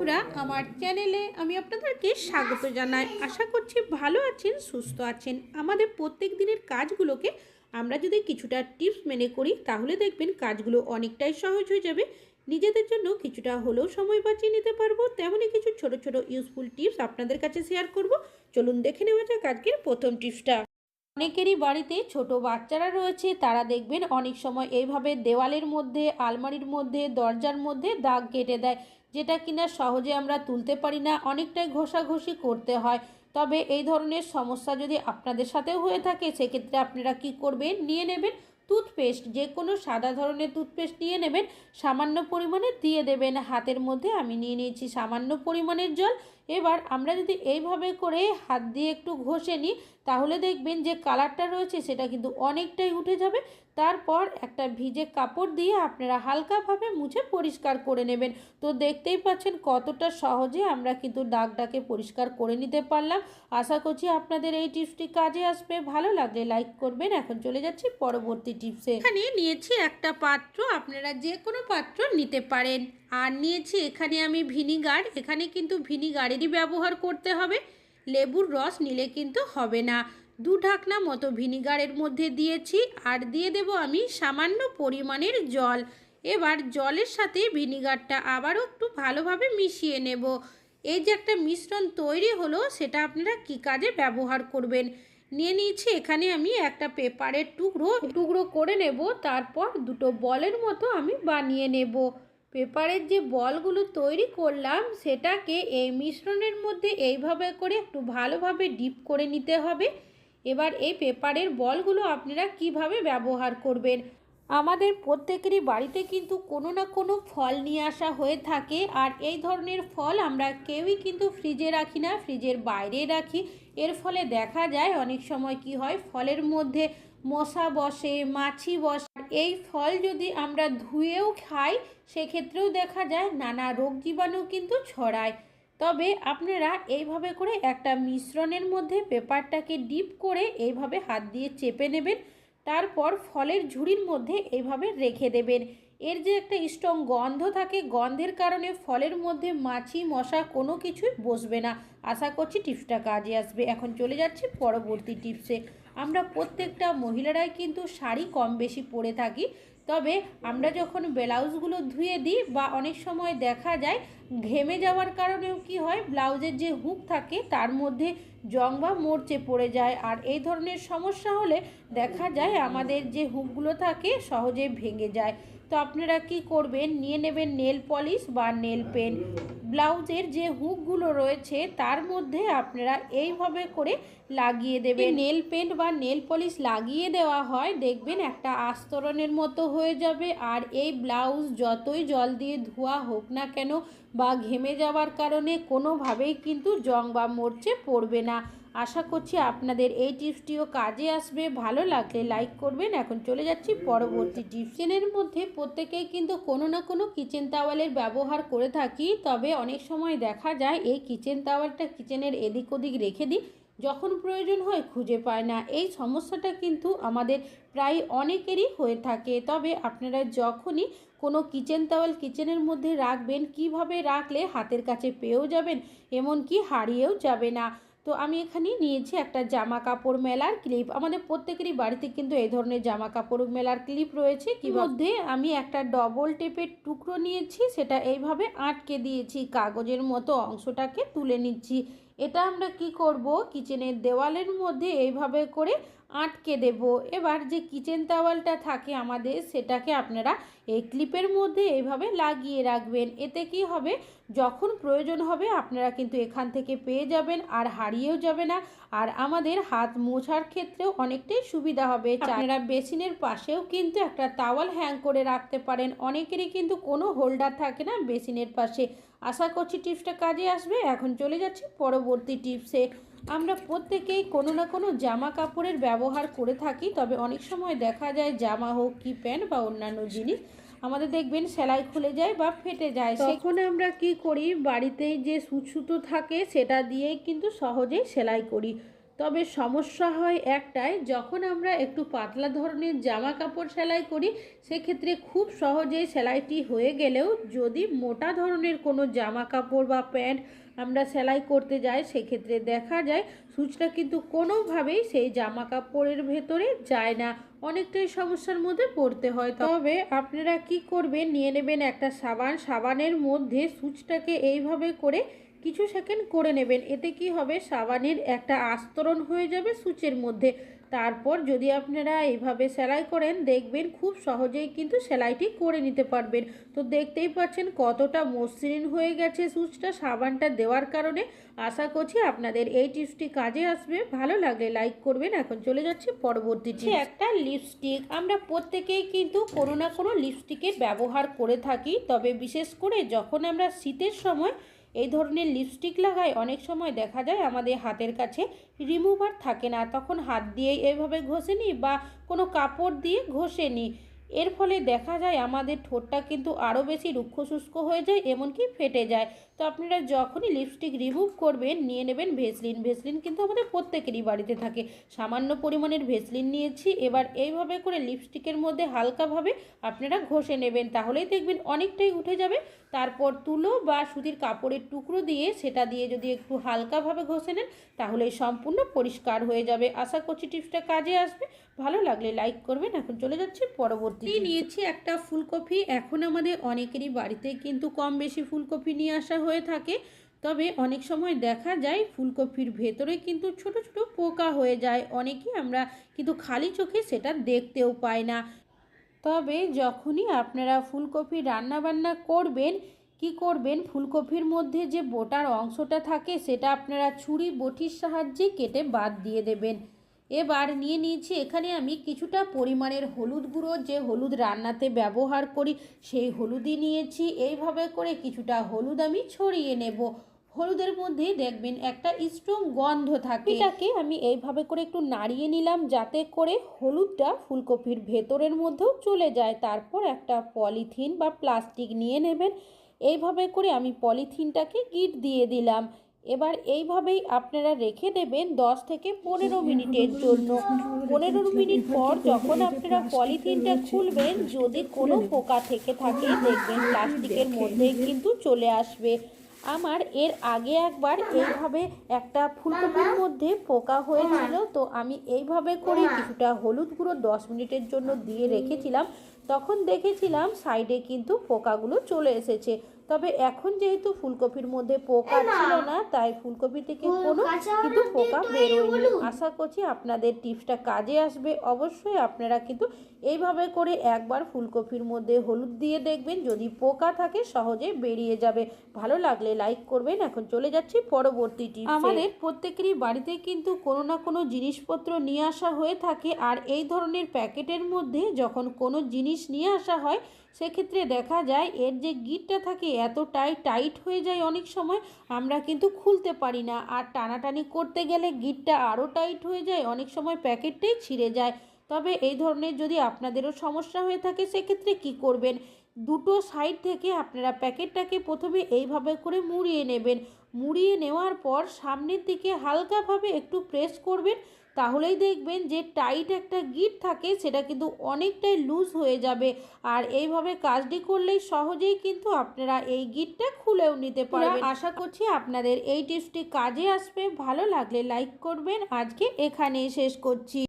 বন্ধুরা আমার চ্যানেলে আমি আপনাদেরকে স্বাগত জানাই। আশা করছি ভালো আছেন, সুস্থ আছেন। আমাদের প্রত্যেক দিনের কাজগুলোকে আমরা যদি কিছুটা টিপস মেনে করি, তাহলে দেখবেন কাজগুলো অনেকটাই সহজ হয়ে যাবে। নিজেদের জন্য কিছুটা হলেও সময় বাঁচিয়ে নিতে পারব। তেমনই কিছু ছোট ছোট ইউজফুল টিপস আপনাদের কাছে শেয়ার করব। চলুন দেখে নেওয়া যাক আজকের প্রথম টিপসটা অনেকেরই বাড়িতে ছোট বাচ্চারা রয়েছে, তারা দেখবেন অনেক সময় এইভাবে দেওয়ালের মধ্যে, আলমারির মধ্যে, দরজার মধ্যে দাগ কেটে দেয়। যেটা কিনা সহজে আমরা তুলতে পারি না, অনেকটাই ঘষাঘষি করতে হয়। তবে এই ধরনের সমস্যা যদি আপনাদের সাথেও হয়ে থাকে, সেক্ষেত্রে আপনারা কি করবেন? নিয়ে নেবেন টুথপেস্ট যে কোনো সাদা ধরনের টুথপেস্ট নিয়ে নেবেন। সামান্য পরিমাণে দিয়ে দেবেন। হাতের মধ্যে আমি নিয়ে নিয়েছি সামান্য পরিমাণের জল। এবার আমরা যদি এইভাবে করে হাত দিয়ে একটু ঘষে নিই, তাহলে দেখবেন যে কালারটা রয়েছে সেটা কিন্তু অনেকটাই উঠে যাবে। তারপর একটা ভিজে কাপড় দিয়ে আপনারা হালকাভাবে মুছে পরিষ্কার করে নেবেন। তো দেখতেই পাচ্ছেন কতটা সহজে আমরা কিন্তু দাগটাকে পরিষ্কার করে নিতে পারলাম। আশা করছি আপনাদের এই টিপসটি কাজে আসবে। ভালো লাগলে লাইক করবেন। এখন চলে যাচ্ছি পরবর্তী টিপসে। এখানে নিয়েছি একটা পাত্র। আপনারা যে কোনো পাত্র নিতে পারেন। আর নিয়েছি এখানে আমি ভিনিগার। এখানে কিন্তু ভিনিগারেরই ব্যবহার করতে হবে। লেবুর রস নিলে কিন্তু হবে না। দু ঢাকনা মতো ভিনিগারের মধ্যে দিয়েছি আর দিয়ে দেব আমি সামান্য পরিমাণের জল। এবার জলের সাথে ভিনিগারটা আবারও একটু ভালোভাবে মিশিয়ে নেব। এই যে একটা মিশ্রণ তৈরি হলো, সেটা আপনারা কি কাজে ব্যবহার করবেন? নিয়ে নিয়েছি এখানে আমি একটা পেপারের টুকরো। টুকরো করে নেব, তারপর দুটো বলের মতো আমি বানিয়ে নেব। পেপারের যে বলগুলো তৈরি করলাম, সেটাকে এই মিশ্রণের মধ্যে এইভাবে করে একটু ভালোভাবে ডিপ করে নিতে হবে। এবার এই পেপারের বলগুলো আপনারা কীভাবে ব্যবহার করবেন? আমাদের প্রত্যেকেরই বাড়িতে কিন্তু কোনো না কোনো ফল নিয়ে আসা হয়ে থাকে, আর এই ধরনের ফল আমরা কেউই কিন্তু ফ্রিজে রাখি না, ফ্রিজের বাইরে রাখি। এর ফলে দেখা যায় অনেক সময় কি হয়, ফলের মধ্যে মশা বসে, মাছি বসে। এই ফল যদি আমরা ধুয়েও খাই, সেক্ষেত্রেও দেখা যায় নানা রোগ জীবাণু কিন্তু ছড়ায়। তবে আপনারা এইভাবে করে একটা মিশ্রণের মধ্যে পেপারটাকে ডিপ করে এইভাবে হাত দিয়ে চেপে নেবেন। তারপর ফলের ঝুড়ির মধ্যে এইভাবে রেখে দেবেন। এর যে একটা স্ট্রং গন্ধ থাকে, গন্ধের কারণে ফলের মধ্যে মাছি, মশা কোনো কিছুই বসবে না। আশা করছি টিপসটা কাজে আসবে। এখন চলে যাচ্ছি পরবর্তী টিপসে। আমরা প্রত্যেকটা মহিলারাই কিন্তু শাড়ি কম বেশি পরে থাকি। তবে আমরা যখন ব্লাউজগুলো ধুয়ে দিই বা অনেক সময় দেখা যায় ঘেমে যাওয়ার কারণেও কি হয়, ব্লাউজের যে হুক থাকে তার মধ্যে জং বা মরচে পড়ে যায়। আর এই ধরনের সমস্যা হলে দেখা যায় আমাদের যে হুকগুলো থাকে সহজে ভেঙে যায়। তো আপনারা কি করবেন? নিয়ে নেবেন নেল পলিশ বা নেল পেন। ব্লাউজের যে হুকগুলো রয়েছে, তার মধ্যে আপনারা এইভাবে করে লাগিয়ে দেবেন। নেল পেন্ট বা নেল পলিশ লাগিয়ে দেওয়া হয়, দেখবেন একটা আস্তরণের মতো হয়ে যাবে। আর এই ব্লাউজ যতই জল দিয়ে ধোয়া হোক না কেন বা ঘেমে যাওয়ার কারণে কোনোভাবেই কিন্তু জং বা মরচে পড়বে না। আশা করছি আপনাদের এই টিপসটিও কাজে আসবে। ভালো লাগলে লাইক করবেন। এখন চলে যাচ্ছি পরবর্তী টিপস কিচেনের মধ্যে। প্রত্যেকেই কিন্তু কোনো না কোনো কিচেন তাওয়ালের ব্যবহার করে থাকি, তবে অনেক সময় দেখা যায় এই কিচেন তাওয়ালটা কিচেনের এদিক ওদিক রেখে দিই, যখন প্রয়োজন হয় খুঁজে পায় না। এই সমস্যাটা কিন্তু আমাদের প্রায় অনেকেরই হয়ে থাকে। তবে আপনারা যখনই কোনো কিচেন তাওয়াল কিচেনের মধ্যে রাখবেন, কীভাবে রাখলে হাতের কাছে পেয়েও যাবেন, এমনকি হারিয়েও যাবে না। তো আমি এখানে নিয়েছি একটা জামা কাপড় মেলার ক্লিপ। আমাদের প্রত্যেকেরই বাড়িতে কিন্তু এই ধরনের জামা কাপড় মেলার ক্লিপ রয়েছে। কি মধ্যে আমি একটা ডবল টেপের টুকরো নিয়েছি সেটা এইভাবে আটকে দিয়েছি কাগজের মতো অংশটাকে তুলে নিচ্ছি। এটা আমরা কি করব? কিচেনের দেওয়ালের মধ্যে এইভাবে করে আটকে দেব। এবার যে কিচেন তাওয়ালটা থাকে আমাদের সেটাকে আপনারা এই ক্লিপের মধ্যে এইভাবে লাগিয়ে রাখবেন। এতে কি হবে? যখন প্রয়োজন হবে আপনারা কিন্তু এখান থেকে পেয়ে যাবেন আর হারিয়েও যাবে না। আর আমাদের হাত মোছার ক্ষেত্রেও অনেকটাই সুবিধা হবে। আপনারা বেসিনের পাশেও কিন্তু একটা তাওয়াল হ্যাং করে রাখতে পারেন। অনেকেরই কিন্তু কোনো হোল্ডার থাকে না বেসিনের পাশে। আশা করছি টিপসটা কাজে আসবে। এখন চলে যাচ্ছি পরবর্তী টিপসে। আমরা প্রত্যেকেই কোনো না কোনো জামা কাপড়ের ব্যবহার করে থাকি, তবে অনেক সময় দেখা যায় জামা হোক কি প্যান্ট বা অন্যান্য জিনিস, আমাদের দেখবেন সেলাই খুলে যায় বা ফেটে যায়। তখন আমরা কি করি? বাড়িতেই যে সুতো থাকে সেটা দিয়ে কিন্তু সহজেই সেলাই করি। তবে সমস্যা হয় একটাই, যখন আমরা একটু পাতলা ধরনের জামা কাপড় সেলাই করি, সেক্ষেত্রে খুব সহজেই সেলাইটি হয়ে গেলেও যদি মোটা ধরনের কোনো জামা কাপড় বা প্যান্ট আমরা সেলাই করতে যাই, সেক্ষেত্রে দেখা যায় সূচটা কিন্তু কোনোভাবেই সেই জামা কাপড়ের ভেতরে যায় না। অনেকটাই সমস্যার মধ্যে পড়তে হয়। তবে আপনারা কি করবেন, নিয়ে নেবেন একটা সাবান, সাবানের মধ্যে সূচটাকে এইভাবে করে কিছু সেকেন্ড করে নেবেন। এতে কি হবে? সাবানের একটা আস্তরণ হয়ে যাবে সূচের মধ্যে। তারপর যদি আপনারা এইভাবে সেলাই করেন দেখবেন খুব সহজেই কিন্তু সেলাইটি করে নিতে পারবেন। তো দেখতেই পাচ্ছেন কতটা মসৃণ হয়ে গেছে সুচটা সাবানটা দেওয়ার কারণে। আশা করছি আপনাদের এই টিপসটি কাজে আসবে। ভালো লাগলে লাইক করবেন। এখন চলে যাচ্ছে পরবর্তী টিপস। একটা লিপস্টিক। আমরা প্রত্যেকেই কিন্তু কোনো না কোনো লিপস্টিকের ব্যবহার করে থাকি। তবে বিশেষ করে যখন আমরা শীতের সময় এই ধরনের লিপস্টিক লাগাই অনেক সময় দেখা যায় আমাদের হাতের কাছে রিমুভার থাকে না, তখন হাত দিয়েই এভাবে ঘষে নিই বা কোনো কাপড় দিয়ে ঘষে নিই। এর ফলে দেখা যায় আমাদের ঠোঁটটা কিন্তু আরও বেশি রুক্ষ শুষ্ক হয়ে যায়, এমনকি ফেটে যায়। তো আপনারা যখনই লিপস্টিক রিমুভ করবেন, নিয়ে নেবেন ভেসলিন ভেসলিন কিন্তু আমাদের প্রত্যেকেরই বাড়িতে থাকে। সামান্য পরিমাণের ভেসলিন নিয়েছি, এবার এইভাবে করে লিপস্টিকের মধ্যে হালকাভাবে আপনারা ঘষে নেবেন, তাহলেই দেখবেন অনেকটাই উঠে যাবে। তারপর তুলো বা সুতির কাপড়ের টুকরো দিয়ে সেটা দিয়ে যদি একটু হালকাভাবে ঘষে নেন তাহলে সম্পূর্ণ পরিষ্কার হয়ে যাবে। আশা করছি টিপসটা কাজে আসবে। ভালো লাগলে লাইক করবেন। এখন চলে যাচ্ছি পরবর্তী নিয়েছি একটা ফুলকপি। এখন আমাদের অনেকেরই বাড়িতে কিন্তু কম বেশি ফুলকপি নিয়ে আসা হয়ে থাকে। তবে অনেক সময় দেখা যায় ফুলকপির ভেতরে কিন্তু ছোট ছোট পোকা হয়ে যায়। অনেকেই আমরা কিন্তু খালি চোখে সেটা দেখতেও পাই না। তবে যখনই আপনারা ফুলকপি রান্না বান্না করবেন, কি করবেন? ফুলকপির মধ্যে যে বোটার অংশটা থাকে, সেটা আপনারা ছুরি, বটির সাহায্যে কেটে বাদ দিয়ে দেবেন। এবার নিয়ে নিয়েছি, এখানে আমি কিছুটা পরিমাণের হলুদ গুঁড়ো, যে হলুদ রান্নাতে ব্যবহার করি, সেই হলুদই নিয়েছি। এইভাবে করে কিছুটা হলুদ আমি ছড়িয়ে নেব। হলুদের মধ্যে দেখবেন একটা স্ট্রং গন্ধ থাকে এটাকে আমি এইভাবে করে একটু নাড়িয়ে নিলাম যাতে করে হলুদটা ফুলকপির ভেতরের মধ্যেও চলে যায় তারপর একটা পলিথিন বা প্লাস্টিক নিয়ে নেবেন এইভাবে করে আমি পলিথিনটাকে গিট দিয়ে দিলাম এবার এইভাবেই আপনারা রেখে দেবেন দশ থেকে পনেরো মিনিটের জন্য পনেরো মিনিট পর যখন আপনারা পলিথিনটা খুলবেন যদি কোনো পোকা থেকে থাকে দেখবেন প্লাস্টিকের মধ্যে কিন্তু চলে আসবে আমার এর আগে একবার এইভাবে একটা ফুলকপির মধ্যে পোকা হয়েছিল, তো আমি এইভাবে করে কিছুটা হলুদ গুঁড়ো দশ মিনিটের জন্য দিয়ে রেখেছিলাম। তখন দেখেছিলাম সাইডে কিন্তু পোকাগুলো চলে এসেছে। তবে এখন যেহেতু ফুলকপির মধ্যে পোকা ছিল না তাই ফুলকপি থেকে কোনো কিন্তু পোকা বেরোয়নি আশা করছি আপনাদের টিপসটা কাজে আসবে। অবশ্যই আপনারা কিন্তু এইভাবে করে একবার ফুলকপির মধ্যে হলুদ দিয়ে দেখবেন যদি পোকা থাকে সহজে বেরিয়ে যাবে। ভালো লাগলে লাইক করবেন। এখন চলে যাচ্ছি পরবর্তী টিপস। আমাদের প্রত্যেকেরই বাড়িতে কিন্তু কোনো না কোনো জিনিসপত্র নিয়ে আসা হয়ে থাকে। আর এই ধরনের প্যাকেটের মধ্যে যখন কোনো জিনিস নিয়ে আসা হয় সেক্ষেত্রে দেখা যায় এর যে গিটটা থাকে এতটাই টাইট হয়ে যায় অনেক সময়, আমরা কিন্তু খুলতে পারি না। আর টানাটানি করতে গেলে গিটটা আরও টাইট হয়ে যায়, অনেক সময় প্যাকেটটাই ছিঁড়ে যায়। তবে এই ধরনের যদি আপনাদেরও সমস্যা হয়ে থাকে, সেক্ষেত্রে কি করবেন? দুটো সাইড থেকে আপনারা প্যাকেটটাকে প্রথমে এইভাবে করে মুড়িয়ে নেবেন। মুড়িয়ে নেওয়ার পর সামনের দিকে হালকাভাবে একটু প্রেস করবেন তাহলেই দেখবেন যে টাইট একটা গিট থাকে সেটা কিন্তু অনেকটাই লুজ হয়ে যাবে। আর এইভাবে কাজটি করলেই সহজেই কিন্তু আপনারা এই গিটটা খুলেও নিতে পারবেন। আশা করছি আপনাদের এই টিপসটি কাজে আসবে। ভালো লাগলে লাইক করবেন। আজকে এখানেই শেষ করছি।